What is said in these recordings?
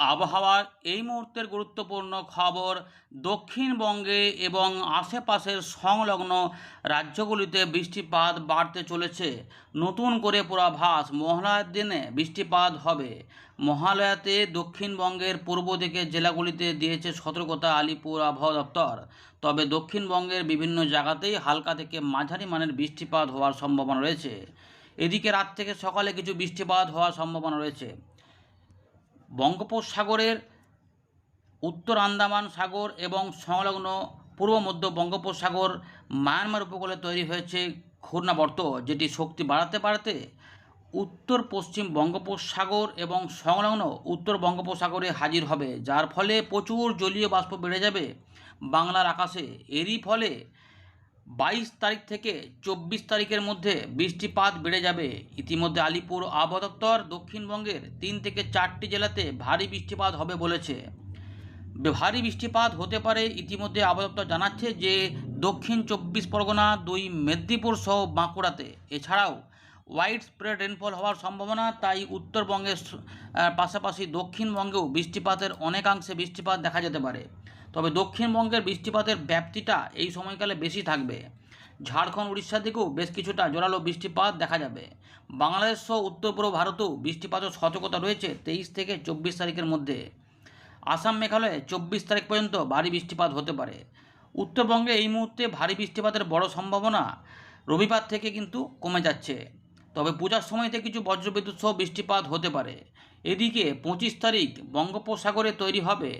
আবহাওয়ার এই মুহূর্তের গুরুত্বপূর্ণ খবর দক্ষিণবঙ্গে এবং আশেপাশের সংলগ্ন রাজ্যগুলিতে বৃষ্টিপাত বাড়তে চলেছে। নতুন করে পূর্বাভাস, মহালয়ার দিনে বৃষ্টিপাত হবে। মহালয়াতে দক্ষিণবঙ্গের পূর্ব দিকের জেলাগুলিতে দিয়েছে সতর্কতা আলিপুর আবহাওয়া দপ্তর। তবে দক্ষিণবঙ্গের বিভিন্ন জায়গাতেই হালকা থেকে মাঝারি মানের বৃষ্টিপাত হওয়ার সম্ভাবনা রয়েছে। এদিকে রাত থেকে সকালে কিছু বৃষ্টিপাত হওয়ার সম্ভাবনা রয়েছে। বঙ্গোপসাগরের উত্তর আন্দামান সাগর এবং সংলগ্ন পূর্ব মধ্য বঙ্গোপসাগর মায়ানমার উপকূলে তৈরি হয়েছে ঘূর্ণাবর্ত, যেটি শক্তি বাড়াতে বাড়াতে উত্তর পশ্চিম বঙ্গোপসাগর এবং সংলগ্ন উত্তর বঙ্গোপসাগরে হাজির হবে, যার ফলে প্রচুর জলীয় বাষ্প বেড়ে যাবে বাংলার আকাশে। এরই ফলে বাইশ তারিখ থেকে চব্বিশ তারিখের মধ্যে বৃষ্টিপাত বেড়ে যাবে। ইতিমধ্যে আলিপুর আবহাওয়া দপ্তর দক্ষিণবঙ্গের তিন থেকে চারটি জেলাতে ভারী বৃষ্টিপাত হবে বলেছে। ভারী বৃষ্টিপাত হতে পারে ইতিমধ্যে আবহাওয়া জানাচ্ছে যে, দক্ষিণ চব্বিশ পরগনা, দুই মেদিনীপুর সহ বাঁকুড়াতে। এছাড়াও ওয়াইড স্প্রেড রেনফল হওয়ার সম্ভাবনা, তাই উত্তরবঙ্গের পাশাপাশি দক্ষিণবঙ্গেও বৃষ্টিপাতের অনেকাংশে বৃষ্টিপাত দেখা যেতে পারে। তবে দক্ষিণবঙ্গের বৃষ্টিপাতের ব্যাপ্তিটা এই সময়কালে বেশি থাকবে। ঝাড়খণ্ড উড়িষ্যা দিকেও বেশ কিছুটা জোরালো বৃষ্টিপাত দেখা যাবে। বাংলাদেশ সহ উত্তর পূর্ব ভারতেও বৃষ্টিপাতের সতর্কতা রয়েছে তেইশ থেকে চব্বিশ তারিখের মধ্যে। আসাম, মেঘালয়ে চব্বিশ তারিখ পর্যন্ত ভারী বৃষ্টিপাত হতে পারে। উত্তরবঙ্গে এই মুহূর্তে ভারী বৃষ্টিপাতের বড় সম্ভাবনা রবিবার থেকে কিন্তু কমে যাচ্ছে। তবে পূজার সময়তে কিছু বজ্রবিদ্যুৎ সহ বৃষ্টিপাত হতে পারে। এদিকে পঁচিশ তারিখ বঙ্গোপসাগরে তৈরি হবে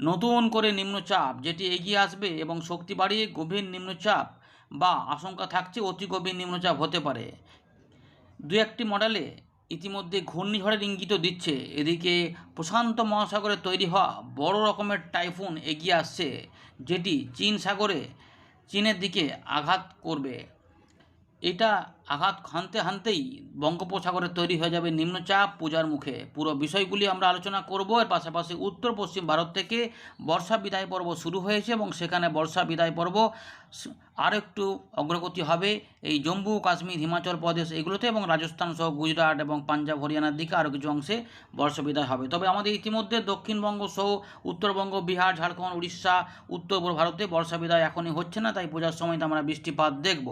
নতুন করে নিম্নচাপ যেটি এগিয়ে আসবে এবং শক্তি বাড়িয়ে গভীর নিম্নচাপ বা আশঙ্কা থাকছে অতি গভীর নিম্নচাপ হতে পারে। দু একটি মডেলে ইতিমধ্যে ঘূর্ণিঝড়ের ইঙ্গিতও দিচ্ছে। এদিকে প্রশান্ত মহাসাগরে তৈরি হওয়া বড় রকমের টাইফুন এগিয়ে আসছে, যেটি চীন সাগরে চীনের দিকে আঘাত করবে। এটা আঘাত হানতে হানতেই বঙ্গোপসাগরে তৈরি হয়ে যাবে নিম্নচাপ পূজার মুখে। পুরো বিষয়গুলি আমরা আলোচনা করব। এর পাশাপাশি উত্তর পশ্চিম ভারত থেকে বর্ষা বিদায় পর্ব শুরু হয়েছে এবং সেখানে বর্ষা বিদায় পর্ব আরও একটু অগ্রগতি হবে। এই জম্মু, কাশ্মীর, হিমাচল প্রদেশ এগুলোতে এবং রাজস্থান সহ গুজরাট এবং পাঞ্জাব, হরিয়ানার দিকে আরও কিছু অংশে বর্ষা বিদায় হবে। তবে আমাদের ইতিমধ্যে দক্ষিণবঙ্গ সহ উত্তরবঙ্গ, বিহার, ঝাড়খণ্ড, উড়িষ্যা উত্তর ভারতে বর্ষা বিদায় এখনই হচ্ছে না, তাই পূজার সময় আমরা বৃষ্টিপাত দেখব।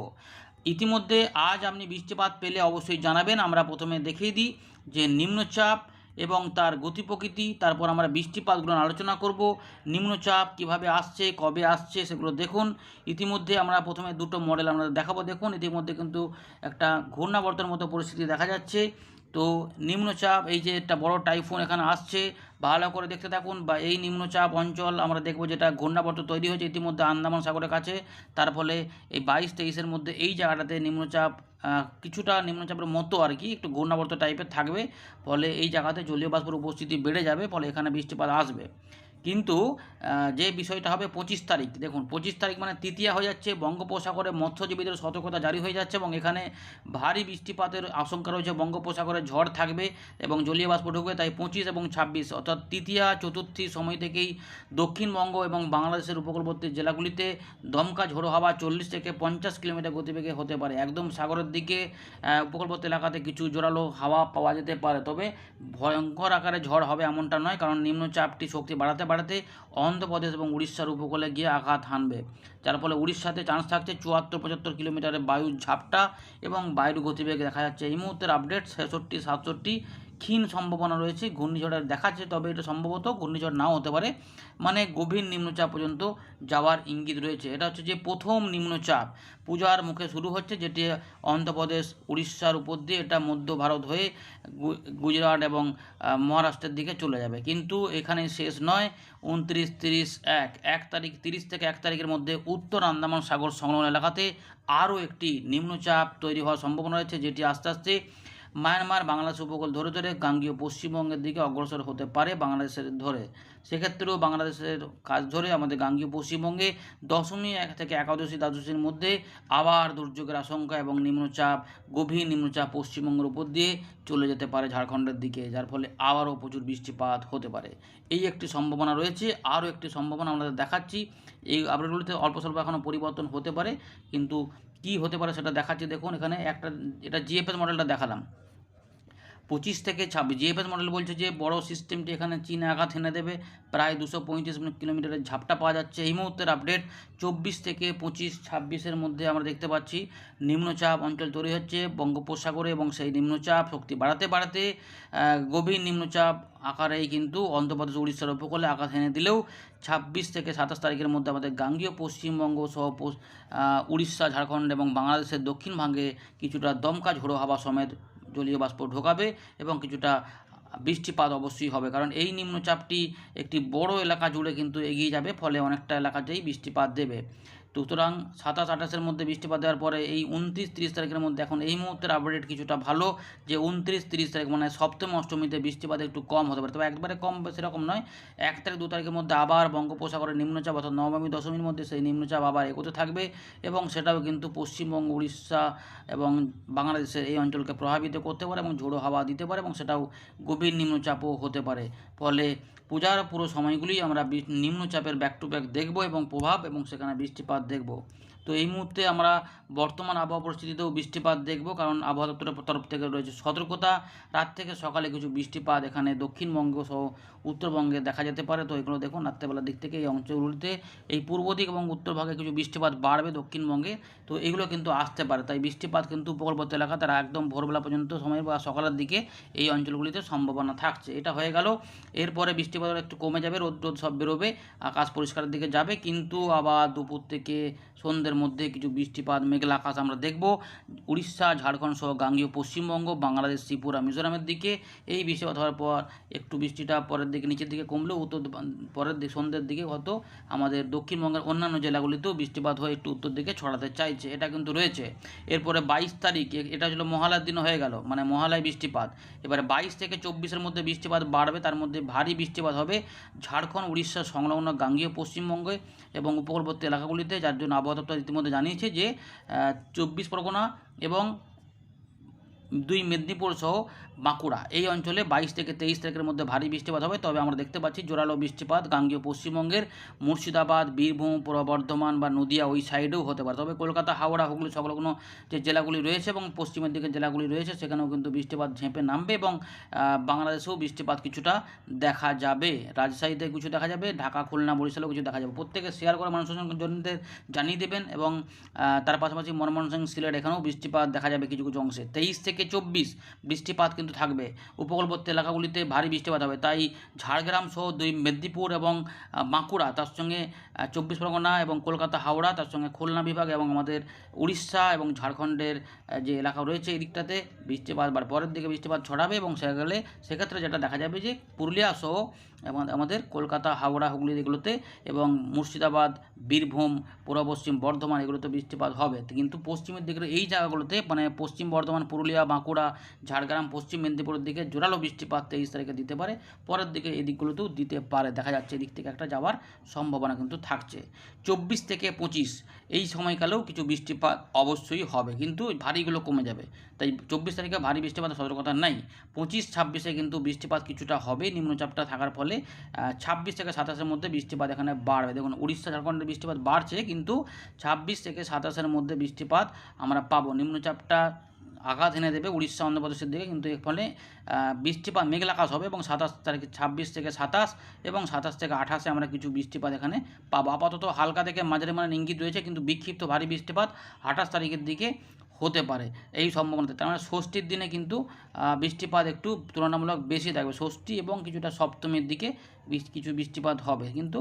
ইতিমধ্যে আজ আপনি বৃষ্টিপাত পেলে অবশ্যই জানাবেন। আমরা প্রথমে দেখিয়ে দিই যে নিম্নচাপ এবং তার গতি প্রকৃতি তারপর আমরা বৃষ্টিপাতগুলো আলোচনা করব। নিম্নচাপ কীভাবে আসছে, কবে আসছে সেগুলো দেখুন। ইতিমধ্যে আমরা প্রথমে দুটো মডেল আমরা দেখাবো। দেখুন, ইতিমধ্যে কিন্তু একটা ঘূর্ণাবর্তের মতো পরিস্থিতি দেখা যাচ্ছে। তো নিম্নচাপ, এই যে একটা বড় টাইফুন এখানে আসছে, ভালো করে দেখতে থাকুন, বা এই নিম্নচাপ অঞ্চল আমরা দেখব যেটা ঘূর্ণাবর্ত তৈরি হয়েছে ইতিমধ্যে আন্দামান সাগরের কাছে, তার ফলে এই বাইশ তেইশের মধ্যে এই জায়গাটাতে নিম্নচাপ কিছুটা নিম্নচাপের মতো আর কি, একটু ঘূর্ণাবর্ত টাইপের থাকবে, ফলে এই জায়গাতে জলীয় বাষ্পের উপস্থিতি বেড়ে যাবে, ফলে এখানে বৃষ্টিপাত আসবে। কিন্তু যে বিষয়টা হবে পঁচিশ তারিখ, দেখুন, পঁচিশ তারিখ মানে তৃতীয়া হয়ে যাচ্ছে, বঙ্গোপসাগরে মৎস্যজীবীদের সতর্কতা জারি হয়ে যাচ্ছে এবং এখানে ভারী বৃষ্টিপাতের আশঙ্কা রয়েছে, বঙ্গোপসাগরে ঝড় থাকবে এবং জলীয় বাষ্প ঢুকবে, তাই পঁচিশ এবং ছাব্বিশ, অর্থাৎ তৃতীয়া চতুর্থী সময় থেকেই দক্ষিণবঙ্গ এবং বাংলাদেশের উপকূলবর্তী জেলাগুলিতে দমকা ঝোড়ো হাওয়া চল্লিশ থেকে পঞ্চাশ কিলোমিটার গতিবেগে হতে পারে। একদম সাগরের দিকে উপকূলবর্তী এলাকাতে কিছু জোরালো হাওয়া পাওয়া যেতে পারে, তবে ভয়ঙ্কর আকারে ঝড় হবে এমনটা নয়, কারণ নিম্নচাপটি শক্তি বাড়াতে বাড়াতে অন্ধ্রপ্রদেশ এবং উড়িষ্যার উপকূলে গিয়ে আঘাত হানবে। যার ফলে উড়িষ্যাতে চান্স থাকছে চুয়াত্তর পঁচাত্তর কিলোমিটারের বায়ুর ঝাপটা এবং বায়ুর গতিবেগ দেখা যাচ্ছে। এই মুহূর্তের আপডেট ছেষট্টি, সাতষট্টি ক্ষীণ সম্ভাবনা রয়েছে, ঘূর্ণিঝড়ের দেখাচ্ছে তবে এটা সম্ভবত ঘূর্ণিঝড় নাও হতে পারে। মানে গভীর নিম্নচাপ পর্যন্ত যাওয়ার ইঙ্গিত রয়েছে। এটা হচ্ছে যে প্রথম নিম্নচাপ। পূজার মুখে শুরু হচ্ছে, যেটি অন্ধ্রপ্রদেশ, উড়িষ্যার উপর দিয়ে এটা মধ্য ভারত হয়ে গুজরাট এবং মহারাষ্ট্রের দিকে চলে যাবে। কিন্তু এখানে শেষ নয়, উনত্রিশ তিরিশ এক। এক তারিখ, তিরিশ থেকে এক তারিখের মধ্যে উত্তর আন্দামান সাগর সংলগ্ন এলাকাতে আরও একটি নিম্নচাপ তৈরি হওয়ার সম্ভাবনা রয়েছে, যেটি আস্তে আস্তে মায়ানমার বাংলাদেশ উপকূল ধরে ধরে গাঙ্গীয় পশ্চিমবঙ্গের দিকে অগ্রসর হতে পারে বাংলাদেশের ধরে। সেক্ষেত্রেও বাংলাদেশের কাজ ধরে আমাদের গাঙ্গীয় পশ্চিমবঙ্গে দশমী এক থেকে একাদশী দ্বাদশীর মধ্যে আবার দুর্যোগের আশঙ্কা এবং নিম্নচাপ, গভীর নিম্নচাপ পশ্চিমবঙ্গের উপর দিয়ে চলে যেতে পারে ঝাড়খণ্ডের দিকে, যার ফলে আবারও প্রচুর বৃষ্টিপাত হতে পারে। এই একটি সম্ভাবনা রয়েছে। আরও একটি সম্ভাবনা আমরা দেখাচ্ছি। এই আপডেটগুলিতে অল্প স্বল্প এখনও পরিবর্তন হতে পারে, কিন্তু কী হতে পারে সেটা দেখাচ্ছি। দেখুন এখানে একটা, এটা জিএফএস মডেলটা দেখালাম। পঁচিশ থেকে ছাব্বিশ জিএফএস মডেল বলছে যে বড় সিস্টেমটি এখানে চীনে আঘাত এনে দেবে। প্রায় দুশো পঁয়ত্রিশ কিলোমিটারের ঝাপটা পাওয়া যাচ্ছে। এই মুহূর্তের আপডেট চব্বিশ থেকে পঁচিশ, ছাব্বিশের মধ্যে আমরা দেখতে পাচ্ছি। নিম্নচাপ অঞ্চল তৈরি হচ্ছে বঙ্গোপসাগরে এবং সেই নিম্নচাপ শক্তি বাড়াতে বাড়াতে গভীর নিম্নচাপ আকারেই কিন্তু অন্ধ্রপ্রদেশ, উড়িষ্যার উপকূলে আঘাত এনে দিলেও ছাব্বিশ থেকে সাতাশ তারিখের মধ্যে আমাদের গাঙ্গীয়, পশ্চিমবঙ্গ সহ উড়িষ্যা, ঝাড়খণ্ড এবং বাংলাদেশের দক্ষিণ ভাগে কিছুটা দমকা ঝোড়ো হাওয়া সমেত জলীয় বাষ্প ঢোকাবে এবং কিছুটা বৃষ্টিপাত অবশ্যই হবে। কারণ এই নিম্নচাপটি একটি বড় এলাকা জুড়ে কিন্তু এগিয়ে যাবে, ফলে অনেকটা এলাকাতেই বৃষ্টিপাত দেবে। সুতরাং সাতাশ, আঠাশের মধ্যে বৃষ্টিপাত দেওয়ার পরে এই উনত্রিশ, তিরিশ তারিখের মধ্যে এখন এই মুহূর্তের আপডেট কিছুটা ভালো যে উনত্রিশ, তিরিশ তারিখ মানে সপ্তম অষ্টমীতে বৃষ্টিপাত একটু কম হতে পারে। তবে একবারে কম সেরকম নয়, এক তারিখ, দু তারিখের মধ্যে আবার বঙ্গোপসাগরের নিম্নচাপ অর্থাৎ নবমী, দশমীর মধ্যে সেই নিম্নচাপ আবার এগোতে থাকবে এবং সেটাও কিন্তু পশ্চিমবঙ্গ, উড়িষ্যা এবং বাংলাদেশের এই অঞ্চলকে প্রভাবিত করতে পারে এবং ঝোড়ো হাওয়া দিতে পারে এবং সেটাও গভীর নিম্নচাপও হতে পারে। ফলে পূজার পুরো সময়গুলি আমরা নিম্নচাপের ব্যাক টু ব্যাক দেখব এবং প্রভাব এবং সেখানে বৃষ্টিপাত দেখব। তো এই মুহূর্তে আমরা বর্তমান আবহাওয়া পরিস্থিতিতেও বৃষ্টিপাত দেখব, কারণ আবহাওয়া দপ্তরের তরফ থেকে রয়েছে সতর্কতা। রাত থেকে সকালে কিছু বৃষ্টিপাত এখানে দক্ষিণবঙ্গ সহ উত্তরবঙ্গে দেখা যেতে পারে। তো এগুলো দেখুন, রাত্রেবেলার দিক থেকে এই অঞ্চলগুলিতে এই পূর্ব দিক এবং উত্তর ভাগে কিছু বৃষ্টিপাত বাড়বে দক্ষিণবঙ্গে। তো এগুলো কিন্তু আসতে পারে, তাই বৃষ্টিপাত কিন্তু উপকূলবর্তী এলাকা তারা একদম ভোরবেলা পর্যন্ত সময় বা সকালের দিকে এই অঞ্চলগুলিতে সম্ভাবনা থাকছে। এটা হয়ে গেল। এরপরে বৃষ্টিপাত একটু কমে যাবে রোদ রোদ সব বেরোবে, আকাশ পরিষ্কারের দিকে যাবে। কিন্তু আবার দুপুর থেকে সন্ধ্যের মধ্যে কিছু বৃষ্টিপাত, মেঘলা আকাশ আমরা দেখব। উড়িষ্যা, ঝাড়খণ্ড সহ গাঙ্গীয় পশ্চিমবঙ্গ, বাংলাদেশ, ত্রিপুরা, মিজোরামের দিকে। এই বৃষ্টিপাত হওয়ার পর একটু বৃষ্টিটা পরের দিকে, নিচের দিকে কমলেও উত্তর পরের দিকে, সন্ধ্যের দিকে হয়তো আমাদের দক্ষিণবঙ্গের অন্যান্য জেলাগুলিতেও বৃষ্টিপাত হয়ে একটু উত্তর দিকে ছড়াতে চাইছে। এটা কিন্তু রয়েছে। এরপরে বাইশ তারিখ এটা ছিল মহালয়ার দিনও হয়ে গেল মানে মহালয় বৃষ্টিপাত। এবারে বাইশ থেকে চব্বিশের মধ্যে বৃষ্টিপাত বাড়বে, তার মধ্যে ভারী বৃষ্টিপাত হবে ঝাড়খণ্ড, উড়িষ্যা, সংলগ্ন গাঙ্গীয় পশ্চিমবঙ্গে এবং উপকূলবর্তী এলাকাগুলিতে, যার জন্য আবহাওয়া দপ্তর ইতিমধ্যে জানিয়েছে যে চব্বিশ পরগনা এবং দুই মেদিনীপুর সহ বাঁকুড়া। এই অঞ্চলে বাইশ থেকে তেইশ তারিখের মধ্যে ভারী বৃষ্টিপাত হবে। তবে আমরা দেখতে পাচ্ছি জোরালো বৃষ্টিপাত গাঙ্গীয় পশ্চিমবঙ্গের, মুর্শিদাবাদ, বীরভূম পূর্ব বর্ধমান বা নদিয়া ওই সাইডেও হতে পারে। তবে কলকাতা, হাওড়া, হুগলি সংলগ্ন যে জেলাগুলি রয়েছে এবং পশ্চিমের দিকে জেলাগুলি রয়েছে, সেখানেও কিন্তু বৃষ্টিপাত ঝেঁপে নামবে এবং বাংলাদেশেও বৃষ্টিপাত কিছুটা দেখা যাবে। রাজশাহীতে কিছু দেখা যাবে, ঢাকা, খুলনা, বরিশালেও কিছু দেখা যাবে। প্রত্যেকে শেয়ার করে মানুষের জনদের জানিয়ে দেবেন এবং তার পাশাপাশি ময়মনসিংহ সিলেট এখানেও বৃষ্টিপাত দেখা যাবে কিছু কিছু অংশে। তেইশ থেকে চব্বিশ বৃষ্টিপাত কিন্তু থাকবে। উপকূলবর্তী এলাকাগুলিতে ভারী বৃষ্টিপাত হবে। তাই ঝাড়গ্রাম সহ দুই মেদিনীপুর এবং বাঁকুড়া, তার সঙ্গে চব্বিশ পরগনা এবং কলকাতা, হাওড়া, তার সঙ্গে খুলনা বিভাগ এবং আমাদের উড়িষ্যা এবং ঝাড়খণ্ডের যে এলাকা রয়েছে এই দিকটাতে বৃষ্টিপাত বা পরের দিকে বৃষ্টিপাত ছড়াবে এবং সেগুলো সেক্ষেত্রে যেটা দেখা যাবে যে পুরুলিয়া সহ এবং আমাদের কলকাতা, হাওড়া, হুগলি এগুলোতে এবং মুর্শিদাবাদ, বীরভূম, পূর্ব পশ্চিম বর্ধমান এগুলোতে বৃষ্টিপাত হবে। কিন্তু পশ্চিমের দিকের এই জায়গাগুলোতে মানে পশ্চিম বর্ধমান, পুরুলিয়া বাঁকুড়া, ঝাড়গ্রাম, পশ্চিম মেদিনীপুরের দিকে জোরালো বৃষ্টিপাত তেইশ তারিখে দিতে পারে। পরের দিকে এই দিকগুলোতেও দিতে পারে। দেখা যাচ্ছে এদিক থেকে একটা যাওয়ার সম্ভাবনা কিন্তু থাকছে। চব্বিশ থেকে পঁচিশ, এই সময়কালেও কিছু বৃষ্টিপাত অবশ্যই হবে। কিন্তু ভারীগুলো কমে যাবে। তাই চব্বিশ তারিখে ভারী বৃষ্টিপাতের সতর্কতা নেই। পঁচিশ, ছাব্বিশে কিন্তু বৃষ্টিপাত কিছুটা হবে নিম্নচাপটা থাকার ফলে ছাব্বিশ থেকে সাতাশের মধ্যে বৃষ্টিপাত এখানে বাড়বে। দেখুন, উড়িষ্যা, ঝাড়খণ্ডের বৃষ্টিপাত বাড়ছে, কিন্তু ছাব্বিশ থেকে সাতাশের মধ্যে বৃষ্টিপাত আমরা পাবো। নিম্নচাপটা আঘাত এনে দেবে উড়িষ্যা অন্ধ্রপ্রদেশের দিকে। কিন্তু এর ফলে বৃষ্টিপাত, মেঘলা আকাশ হবে এবং সাতাশ তারিখে ছাব্বিশ থেকে সাতাশ এবং সাতাশ থেকে আঠাশে আমরা কিছু বৃষ্টিপাত এখানে পাবো। আপাতত হালকা থেকে মাঝারি মানে ইঙ্গিত রয়েছে, কিন্তু বিক্ষিপ্ত ভারী বৃষ্টিপাত আঠাশ তারিখের দিকে হতে পারে এই সম্ভাবনাতে। তার মানে ষষ্ঠীর দিনে কিন্তু বৃষ্টিপাত একটু তুলনামূলক বেশি থাকবে। ষষ্ঠী এবং কিছুটা সপ্তমীর দিকে কিছু বৃষ্টিপাত হবে। কিন্তু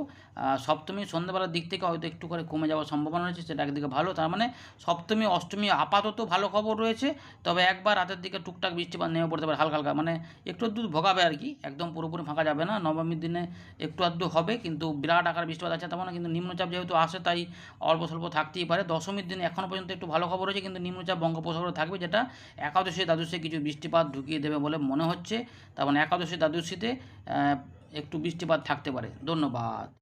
সপ্তমী সন্ধ্যাবেলার দিক থেকে হয়তো একটু করে কমে যাওয়ার সম্ভাবনা রয়েছে, সেটা একদিকে ভালো। তার মানে সপ্তমী, অষ্টমী আপাতত ভালো খবর রয়েছে, তবে একবার রাতের দিকে টুকটাক বৃষ্টিপাত নেমে পড়তে পারে, হালকা হালকা। মানে একটু আধটু ভোগাবে আর কি, একদম পুরোপুরি ফাঁকা যাবে না। নবমীর দিনে একটু আধটু হবে, কিন্তু বিরাট আকার বৃষ্টিপাত আছে, তেমন কিন্তু নিম্নচাপ যেহেতু আসে, তাই অল্প স্বল্প থাকতেই পারে। দশমীর দিনে এখনও পর্যন্ত একটু ভালো খবর রয়েছে, কিন্তু নিম্নচাপ বঙ্গোপসাগরে থাকবে, যেটা একাদশী, দ্বাদশে কিছু বৃষ্টিপাত ঢুকিয়ে দেবে বলে মনে হচ্ছে। তার মানে একাদশী, দ্বাদশীতে একটু বৃষ্টিপাত থাকতে পারে। ধন্যবাদ।